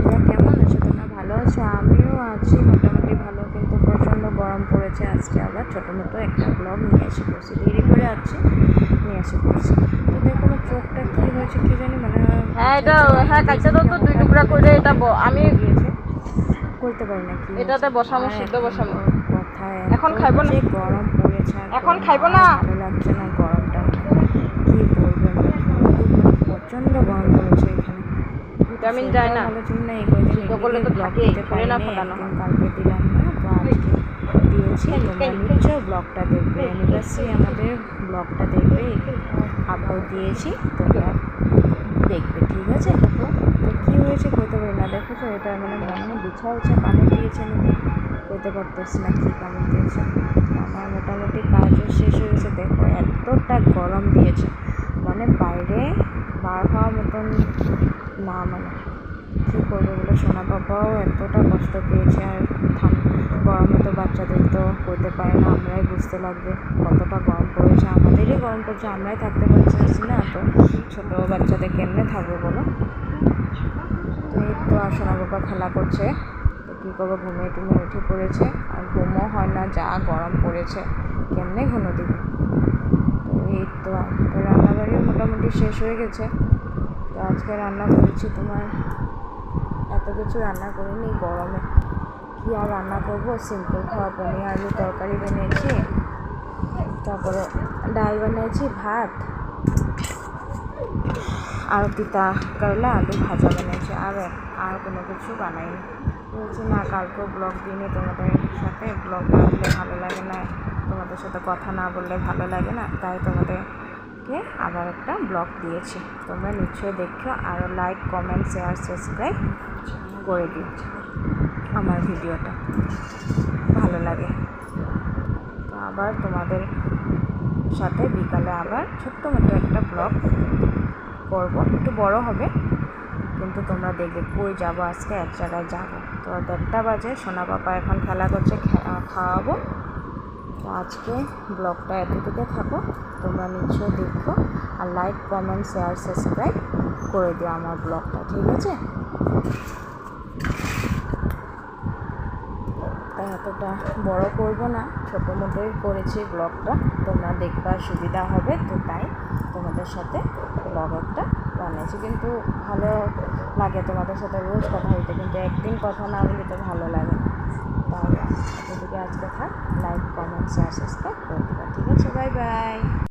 বন্ধুরা কেমন আছো তোমরা ভালো আছো আমিও আছি মোটামুটি ভালো কিন্তু প্রচণ্ড গরম পড়েছে আজকে আবার ছোটো মতো একটা ব্লগ নিয়ে এসে পড়ছি দেরি করে আছি নিয়ে এসে পড়ছি তো দেখো আমার চোখটা কী হয়েছে কী জানি মানে হ্যাঁ এটা হ্যাঁ কালকে তো দুই টুকরা করে এটা আমি গিয়েছে করতে পারি না কি এটাতে? বসামো, সিদ্ধ বসামো। কথায় এখন খাইবো না। গরম পড়েছে এখন খাইবো না। ভালো লাগছে না গরমটা কি বলব প্রচণ্ড গরম পড়েছে এখানে ভিটামিন যায় না। না এই সিদ্ধ করলে তো দিতে থোড়ে না ফোটানো কালকে দিলাম না তো আজকে দিয়েছি নিশ্চয় ব্লগটা দেখবে। অ্যানিভার্সারি আমাদের ব্লগটা দেখবে আপলোড দিয়েছি তোমরা দেখবে ঠিক আছে? তো কী হয়েছে কইতে পারি না। দেখো তো এটা মানে মনে বিছা হচ্ছে কামড় দিয়েছে নাকি কইতে পারতেছি না কী কামড় দিয়েছে। আমার মোটামুটি কাজও শেষ হয়েছে দেখো এতটা গরম দিয়েছে। মানে বাইরে বার হওয়ার মতন না মানে। কী করবে বলে? সোনা বাবাও এতটা কষ্ট পেয়েছে আর ঠান্ডা গরমে তো বাচ্চাদের তো করতে পারে না, আমরাই বুঝতে লাগবে কতটা গরম পড়েছে। আমাদেরই গরম পড়ছে, আমরাই থাকতে পারছি না তো ছোটো বাচ্চাদের কেমনে থাকবে বলো? এই তো আর সোনা বাবা খেলা করছে। তো কী করব? ঘুমিয়ে টুমে উঠে পড়েছে। আর ঘুমও হয় না, যা গরম পড়েছে। কেমনে ঘুমো দিবে এই তো রান্নাবাড়িও মোটামুটি শেষ হয়ে গেছে। তো আজকে রান্না করেছি তোমার, এত কিছু রান্না করিনি গরমে। কী আর রান্না করব? সিম্পল খাওয়া পনির, আলু তরকারি বানিয়েছি। তারপরে ডাল বানিয়েছি, ভাত। আর পিতা করলা, আলু ভাজা বানিয়েছি। আর আর কোনো কিছু বানাইনি। বলছি না, কালকেও ব্লগ দিইনি তোমাদের সাথে। ব্লগ দিলে ভালো লাগে না। তোমাদের সাথে কথা না বললে ভালো লাগে না, তাই তোমাদেরকে আবার একটা ব্লগ দিয়েছি। তোমরা নিশ্চয়ই দেখো আর লাইক কমেন্ট শেয়ার সাবস্ক্রাইব করে দিও আমার ভিডিওটা। ভালো লাগে। তো আবার তোমাদের সাথে বিকালে আবার ছোট্ট মতো একটা ব্লগ করব। একটু বড় হবে, কিন্তু তোমরা দেখবে কই যাব আজকে, এক জায়গায় যাব। তো দেড়টা বাজে, সোনা পাপা এখন খেলা করছে খাওয়াবো। তো আজকে ব্লগটা এতটুকু থাকো। তোমরা নিশ্চয়ই দেখো আর লাইক কমেন্ট শেয়ার সাবস্ক্রাইব করে দিও আমার ব্লগটা, ঠিক আছে? এতটা বড় করব না, ছোটো মোটোই করেছি ব্লগটা। তোমরা দেখবার সুবিধা হবে, তো তাই তোমাদের সাথে ব্লগ একটা বানিয়েছি। কিন্তু ভালো লাগে তোমাদের সাথে রোজ কথা বলতে, কিন্তু একদিন কথা না বলে তো ভালো লাগে আজকে থাক লাইক কমেন্ট শেয়ার সাবস্ক্রাইব করে দেবে ঠিক আছে বাই বাই